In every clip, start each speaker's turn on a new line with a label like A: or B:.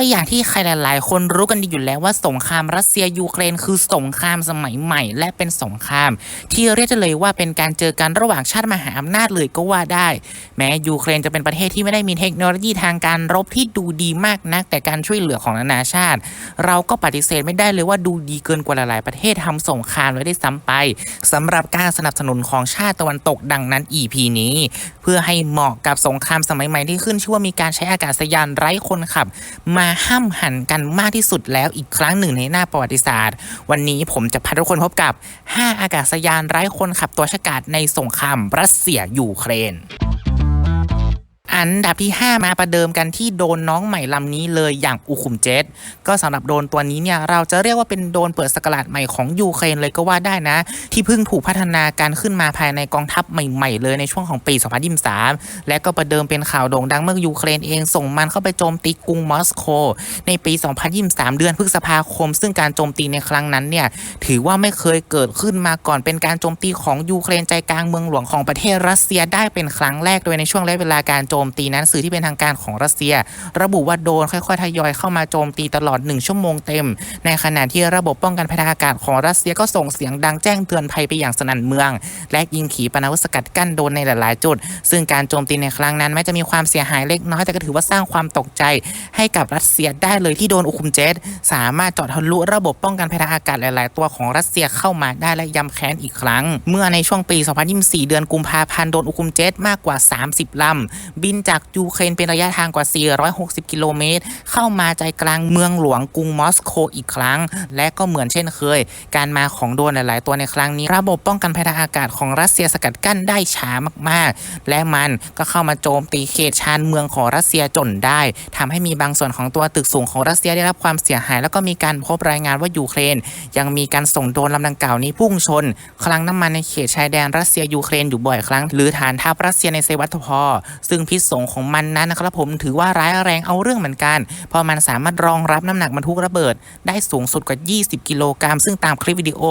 A: ก็อย่างที่ใครหลาย ๆ คนรู้กันดีอยู่แล้วว่าสงครามรัสเซียยูเครนคือสงครามสมัยใหม่ และเป็นสงคราม ที่เรียกได้เลยว่าเป็นการเจอกันระหว่างชาติมหาอำนาจเลยก็ว่าได้ แม้ยูเครนจะเป็นประเทศที่ไม่ได้มีเทคโนโลยีทางการรบที่ดูดีมากนัก แต่การช่วยเหลือของนานาชาติ เราก็ปฏิเสธไม่ได้เลยว่าดูดีเกินกว่าหลาย ๆ ประเทศทำสงครามไว้ได้ซ้ำไปสำหรับการสนับสนุนของชาติตะวันตกดังนั้น EP นี้ พื่อให้เหมาะกับสงครามสมัยใหม่ที่ขึ้นชื่อว่ามีการใช้อากาศยานไร้คนขับ มาห้ามหันกันมากที่สุดแล้วอีกครั้งหนึ่งในหน้าประวัติศาสตร์ วันนี้ผมจะพาทุกคนพบกับ 5 อากาศยานไร้คนขับตัวฉกาจในสงครามรัสเซียยูเครน อันดับที่ 5 มาประเดิมกันที่โดนน้องใหม่ลำนี้เลยอย่างอุคุมเจ็ตก็สำหรับโดนตัวนี้เนี่ยเราจะเรียกว่าเป็นโดนเปิดสกราดใหม่ของยูเครนเลยก็ว่าได้นะ ที่เพิ่งถูกพัฒนาการขึ้นมาภายในกองทัพใหม่ ๆ เลยในช่วงของปี 2023 และก็ประเดิมเป็นข่าวโด่งดังเมื่อยูเครนเองส่งมันเข้าไปโจมตีกรุงมอสโกในปี 2023 เดือนพฤษภาคม ซึ่งการโจมตีในครั้งนั้นเนี่ยถือว่าไม่เคยเกิดขึ้นมาก่อนเป็นการโจมตีของยูเครนใจกลางเมืองหลวงของประเทศรัสเซียได้เป็นครั้งแรกโดยในช่วงระยะเวลาการโจมตีนั้นสื่อที่เป็นทางการของรัสเซีย ระบุว่าโดนค่อย ๆ ทยอยเข้ามาโจมตีตลอด 1 ชั่วโมงเต็ม ในขณะที่ระบบป้องกันภัยทางอากาศของรัสเซียก็ส่งเสียงดังแจ้งเตือนภัยไปอย่างสนั่นเมือง และยิงขีปนาวุธสกัดกั้นโดนในหลายๆ จุด ซึ่งการโจมตีในครั้งนั้นแม้จะมีความเสียหายเล็กน้อยแต่ก็ถือว่าสร้างความตกใจ ให้กับรัสเซียได้เลยที่โดนอุคุมเจตสามารถเจาะทะลุระบบป้องกันภัยทางอากาศหลาย ๆ ตัวของรัสเซียเข้ามาได้และย้ำแค้นอีกครั้ง เมื่อในช่วงปี 2024 เดือนกุมภาพันธ์โดนอุคุมเจตมากกว่า 30ลำบินจากยูเครนเป็นระยะทางกว่า 460 กิโลเมตร เข้ามาใจกลางเมืองหลวงกรุงมอสโกอีกครั้ง และก็เหมือนเช่นเคย การมาของโดรนหลาย ๆ ตัวในครั้งนี้ ระบบป้องกันภัยทางอากาศของรัสเซียสกัดกั้นได้ช้ามาก ๆ และมันก็เข้ามาโจมตีเขตชานเมืองของรัสเซียจนได้ทำให้มีบางส่วนของตัวตึกสูงของรัสเซียได้รับความเสียหาย แล้วก็มีการพบรายงานว่ายูเครน ยังมีการส่งโดรนลำดังกล่าวนี้พุ่งชน คลังน้ำมันในเขตชายแดนรัสเซียยูเครนอยู่บ่อยครั้ง หรือฐานทัพรัสเซียในเซวัตโพอซึ่งพิษสงของมันนั้นนะครับผมถือว่าร้ายแรงเอาเรื่องเหมือนกัน เพราะมันสามารถรองรับน้ำหนักบรรทุกระเบิด ได้สูงสุดกว่า 20 กิโลกรัมซึ่งตามคลิปวิดีโอ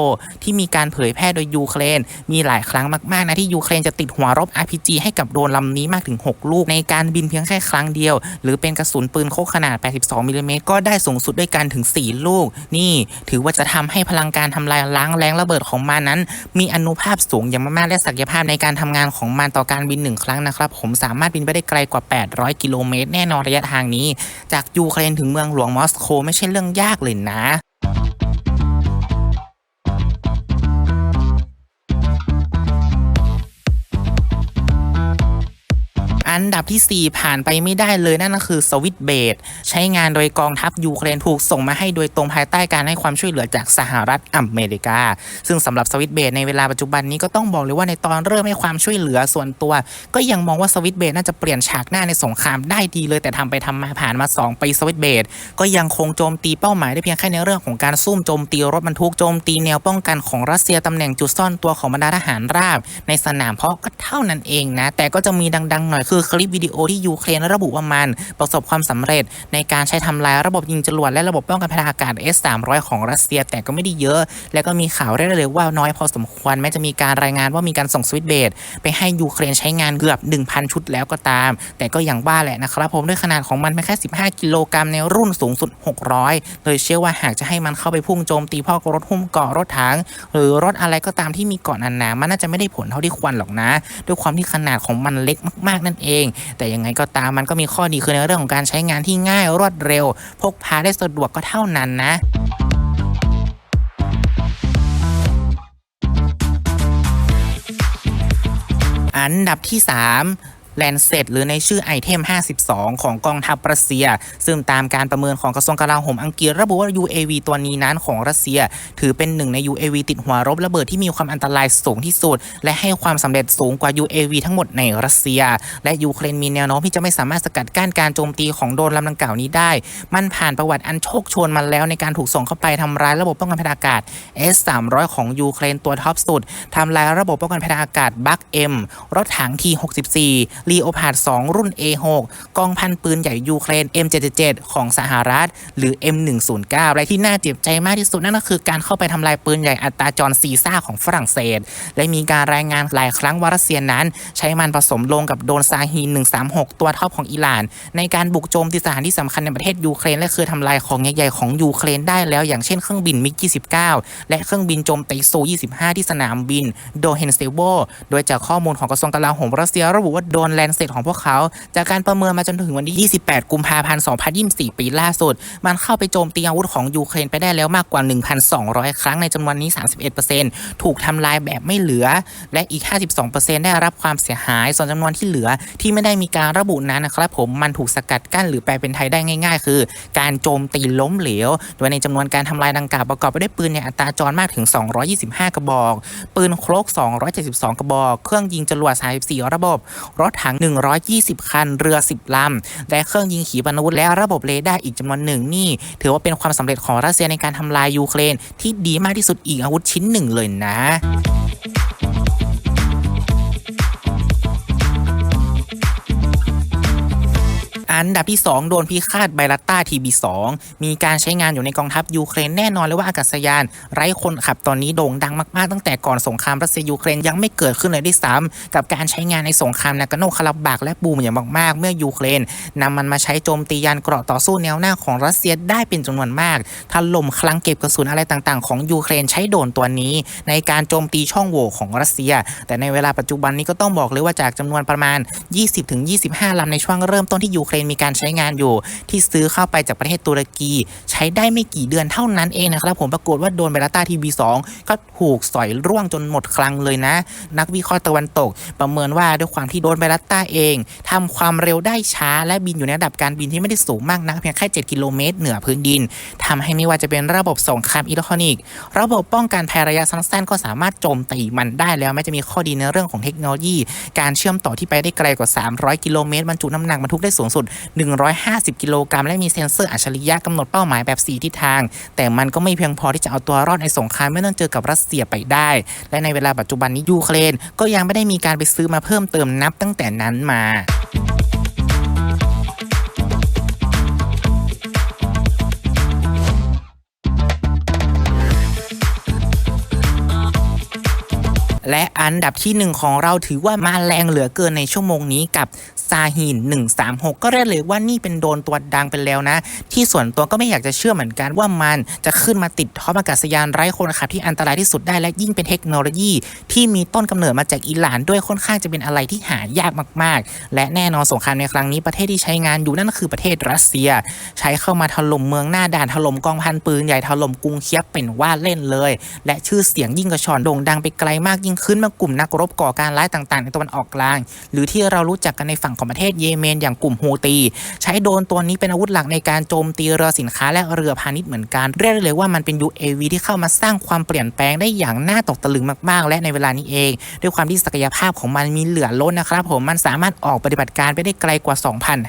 A: ที่มีการเผยแพร่โดยยูเครน มีหลายครั้งมากๆนะที่ยูเครนจะติดหัวรบ RPG ให้กับโดรนลำนี้มากถึง 6 ลูก ในการบินเพียงแค่ครั้งเดียว หรือเป็นกระสุนปืนโคกขนาด 82มิลลิเมตรก็ได้สูงสุดด้วยกันถึง 4 ลูก นี่ ถือว่าจะทำให้พลังการทำลายล้างแรงระเบิดของมันนั้น มีอนุภาพสูงอย่างมากๆและศักยภาพในการทำงานของมันต่อการบินหนึ่งครั้งนะครับผมสามารถบินไปได้ไกลกว่า 800 กิโลเมตร แน่นอนระยะทางนี้ จากยูเครนถึงเมืองหลวงมอสโกไม่ใช่เรื่องยากเลยนะ อันดับทีสี่ 4 ผ่านไปไม่ได้เลยนั่นก็คือสวิตเบดใช้งานโดยกองทัพยูเครนถูกส่งมาให้โดยตรงภายใต้การให้ความช่วยเหลือจากสหรัฐอเมริกา ซึ่งสำหรับสวิตเบดในเวลาปัจจุบันนี้ก็ต้องบอกเลยว่าในตอนเริ่มให้ความช่วยเหลือส่วนตัว ก็ยังมองว่าสวิตเบดน่าจะเปลี่ยนฉากหน้าในสงครามได้ดีเลย แต่ทำไปทำมาผ่านมา 2 ปีสวิตเบดก็ยังคงโจมตีเป้าหมายได้เพียงแค่ในเรื่องของการซุ่มโจมตีรถบรรทุกโจมตีแนวป้องกันของรัสเซียตำแหน่งจุดซ่อนตัวของบรรดาทหารราบ ในสนามเพาะก็เท่านั้นเองนะ แต่ก็จะมีดังๆหน่อยคือคลิปวิดีโอที่ยูเครนระบุว่ามันประสบความสำเร็จ ในการใช้ทำลายระบบยิงจรวดและระบบป้องกันภัยทางอากาศ S-300 ของรัสเซีย แต่ก็ไม่ได้เยอะ และก็มีข่าวเรียกได้เลยว่าน้อยพอสมควรแม้จะมีการรายงานว่ามีการส่งสวิตเบดไปให้ยูเครนใช้งานเกือบ 1,000 ชุดแล้วก็ตาม แต่ก็อย่างว่าแหละนะครับผมด้วยขนาดของมันแค่ 15 กิโลกรัมในรุ่นสูงสุด 600โดยเชื่อว่าหากจะให้มันเข้าไปพุ่งโจมตีพวกรถหุ้มเกาะรถถังหรือรถอะไรก็ตามที่มีเกาะหนาๆมันน่าจะไม่ได้ผลเท่าที่ควรหรอกนะ ด้วยความที่ขนาดของมันเล็กมากๆนั่นเองแต่ยังไงก็ตามมันก็มีข้อดีคือในเรื่องของการใช้งานที่ง่ายรวดเร็ว พกพาได้สะดวกก็เท่านั้นนะอันดับที่ 3 แลนเซตหรือในชื่อไอเทม 52 ของกองทัพรัสเซีย ซึ่งตามการประเมินของกระทรวงกลาโหมอังกฤษระบุว่า UAV ตัวนี้นั้นของรัสเซีย ถือเป็นหนึ่งใน UAV ติดหัวรบระเบิดที่มีความอันตรายสูงที่สุด และให้ความสำเร็จสูงกว่า UAV ทั้งหมดในรัสเซีย และยูเครนมีแนวโน้มที่จะไม่สามารถสกัดกั้นการโจมตีของโดรนลำดังกล่าวนี้ได้ มันผ่านประวัติอันโชคชนมาแล้วในการถูกส่งเข้าไปทำร้ายระบบป้องกันภัยอากาศ S300 ของยูเครนตัวท็อปสุดทำลายระบบป้องกันภัยอากาศบัคเอ็มรถถัง T64 ลีโอพาด2 รุ่น A6 กองพันปืนใหญ่ยูเครน M77 ของสหรัฐ หรือ M109 และที่น่าเจ็บใจมากที่สุดนั่นก็คือการเข้าไปทำลายปืนใหญ่อัตราจรซีซ่าของฝรั่งเศส และมีการรายงานหลายครั้งว่ารัสเซียนั้น ใช้มันผสมลงกับโดนซาฮีน136 ตัวท็อปของอิหร่าน ในการบุกโจมตีสถานที่สำคัญในประเทศยูเครน และเคยทำลายของใหญ่ๆของยูเครนได้แล้วอย่างเช่นเครื่องบินมิก29 และเครื่องบินโจมตีซู25 ที่สนามบินโดเฮนเซโวโดยจากข้อมูลของกระทรวงกลาโหมรัสเซียระบุว่าโดนแลนเซตของพวกเขา จากการประเมินมาจนถึงวันที่ 28 กุมภาพันธ์ 2024 ปีล่าสุด มันเข้าไปโจมตีอาวุธของยูเครนไปได้แล้วมากกว่า 1,200 ครั้งในจำนวนนี้ 31%ถูกทำลายแบบไม่เหลือ และอีก 52%ได้รับความเสียหาย ส่วนจำนวนที่เหลือที่ไม่ได้มีการระบุนั้นนะครับผมมันถูกสกัดกั้นหรือแปลเป็นไทยได้ง่าย ๆ คือ การโจมตีล้มเหลว โดยในจำนวนการทำลายดังกล่าวประกอบไปด้วยปืนในอัตราจรมากถึง 225 กระบอก ปืนโครก 272 กระบอก เครื่องยิงจรวด 34 ระบบ รถถัง 120 คัน เรือ 10 ลำ และเครื่องยิงขีปนาวุธและระบบเรดาร์อีกจำนวนหนึ่งนี่ ถือว่าเป็นความสำเร็จของรัสเซียในการทำลายยูเครน ที่ดีมากที่สุดอีกอาวุธชิ้นหนึ่งเลยนะ อันดับที่ 2 โดนพิฆาตไบรัตตาทีบีสมีการใช้งานอยู่ในกองทัพยูเครนแน่นอนเลยว่าอากาศยาน ไร้คนขับตอนนี้โด่งดังมากๆ ตั้งแต่ก่อนสงครามรัสเซียยูเครนยังไม่เกิดขึ้นเลยด้วยซ้ำกับการใช้งานในสงครามนากาโนคาราบากและบูมอย่างมากๆ เมื่อยูเครนนำมันมาใช้โจมตียานเกราะต่อสู้แนวหน้าของรัสเซียได้เป็นจำนวนมากถล่มคลังเก็บกระสุนอะไรต่างๆ ของยูเครนใช้โดนตัวนี้ ในการโจมตีช่องโหว่ของรัสเซีย แต่ในเวลาปัจจุบันนี้ก็ต้องบอกเลยว่าจากจำนวนประมาณ 20-25ลำในช่วงเริ่มต้นที่ยูเครนมีการใช้งานอยู่ ที่ซื้อเข้าไปจากประเทศตุรกี ใช้ได้ไม่กี่เดือนเท่านั้นเองนะครับ ผมปรากฏว่าโดนเบลต้าทีวีสก็ถูกสอยร่วงจนหมดคลังเลยนะ นักวิเคราะห์ตะวันตก ประเมินว่าด้วยความที่โดนเบลต้าเองทำความเร็วได้ช้าและบินอยู่ในระดับการบินที่ไม่ได้สูงมากนักเพียงแค่ 7 กิโลเมตรเหนือพื้นดินทำให้ไม่ว่าจะเป็นระบบส่งคามอิเล็กทรอนิกส์ระบบป้องกันภัยระยะสั้นๆก็สามารถโจมตีมันได้แล้วแม้จะมีข้อดีในเรื่องของเทคโนโลยี การเชื่อมต่อที่ไปได้ไกลกว่า 300 กิโลเมตรบรรจุน้ำหนักบรรทุกได้สูงสุด150 กิโลกรัม และมีเซ็นเซอร์อัจฉริยะกำหนดเป้าหมายแบบ 4 ทิศทาง แต่มันก็ไม่เพียงพอที่จะเอาตัวรอดในสงครามไม่ต้องเจอกับรัสเซียไปได้ และในเวลาปัจจุบันนี้ยูเครนก็ยังไม่ได้มีการไปซื้อมาเพิ่มเติมนับตั้งแต่นั้นมา และอันดับที่หนึ่งของเราถือว่ามาแรงเหลือเกินในชั่วโมงนี้กับซาฮิน136 ก็เรียกเลยว่านี่เป็นโดนตัวดังไปแล้วนะ ที่ส่วนตัวก็ไม่อยากจะเชื่อเหมือนกันว่ามันจะขึ้นมาติดท็อปอากาศยานไร้คนขับที่อันตรายที่สุดได้และยิ่งเป็นเทคโนโลยี ที่มีต้นกำเนิดมาจากอิหร่านด้วยค่อนข้างจะเป็นอะไรที่หายากมาก ๆ และแน่นอนสงครามในครั้งนี้ประเทศที่ใช้งานอยู่นั่นก็คือประเทศรัสเซีย ใช้เข้ามาถล่มเมืองหน้าด่านถล่มกองพันปืนใหญ่ถล่มกรุงเคียบเป็นว่าเล่นเลย และชื่อเสียงยิ่งกระชอนโด่งดังไปไกลมากยิ่งขึ้นมื่อกลุ่มนักรบก่อการร้ายต่าง ๆ ในตะวันออกกลาง หรือที่เรารู้จักกันในฝั่งของประเทศเยเมนอย่างกลุ่มฮูตี ใช้โดรนตัวนี้เป็นอาวุธหลักในการโจมตีเรือสินค้าและเรือพาณิชย์เหมือนกันเรียกได้เลยว่ามันเป็น UAV ที่เข้ามาสร้างความเปลี่ยนแปลงได้อย่างน่าตกตะลึงมากๆ และในเวลานี้เอง ด้วยความที่ศักยภาพของมันมีเหลือล้นนะครับ ผมมันสามารถออกปฏิบัติการไปได้ไกลกว่า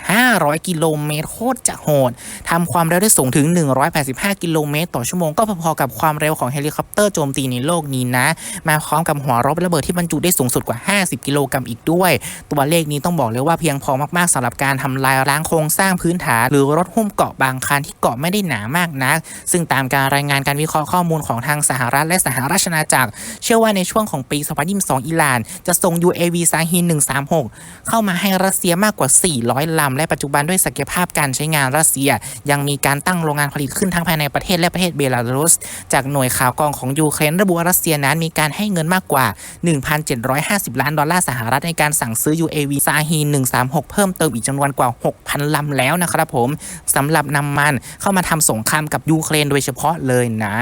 A: 2,500 กิโลเมตรโคตรจะโหดทำความเร็วได้สูงถึง 185 กิโลเมตรต่อชั่วโมงก็พอๆกับความเร็วของเฮลิคอปเตอร์โจมตีในโลกนี้นะ มาพร้อมกับหัวรบระเบิดที่บรรจุได้สูงสุดกว่า 50 กิโลกรัมอีกด้วย ตัวเลขนี้ต้องบอกเลยว่าเพียงพอมากๆสำหรับการทำลายล้างโครงสร้างพื้นฐาน หรือรถหุ้มเกาะบางคันที่เกาะไม่ได้หนามากนัก ซึ่งตามการรายงานการวิเคราะห์ข้อมูลของทางสหรัฐและสหราชอาณาจักร เชื่อว่าในช่วงของปี 2022 อิหร่าน จะส่ง UAV ซาฮิน 136 เข้ามาให้รัสเซียมากกว่า 400 ลำ และปัจจุบันด้วยศักยภาพการใช้งานรัสเซีย ยังมีการตั้งโรงงานผลิตขึ้นทั้งภายในประเทศและประเทศเบลารุส จากหน่วยข่าวกรองของยูเครนระบุว่ารัสเซียนั้นมีการให้เงินมากกว่า1,750 ล้านดอลลาร์สหรัฐในการสั่งซื้อ UAV ซาฮีน136 เพิ่มเติมอีกจำนวนกว่า 6,000 ลำแล้วนะครับผมสำหรับนำมันเข้ามาทำสงครามกับยูเครนโดยเฉพาะเลยนะ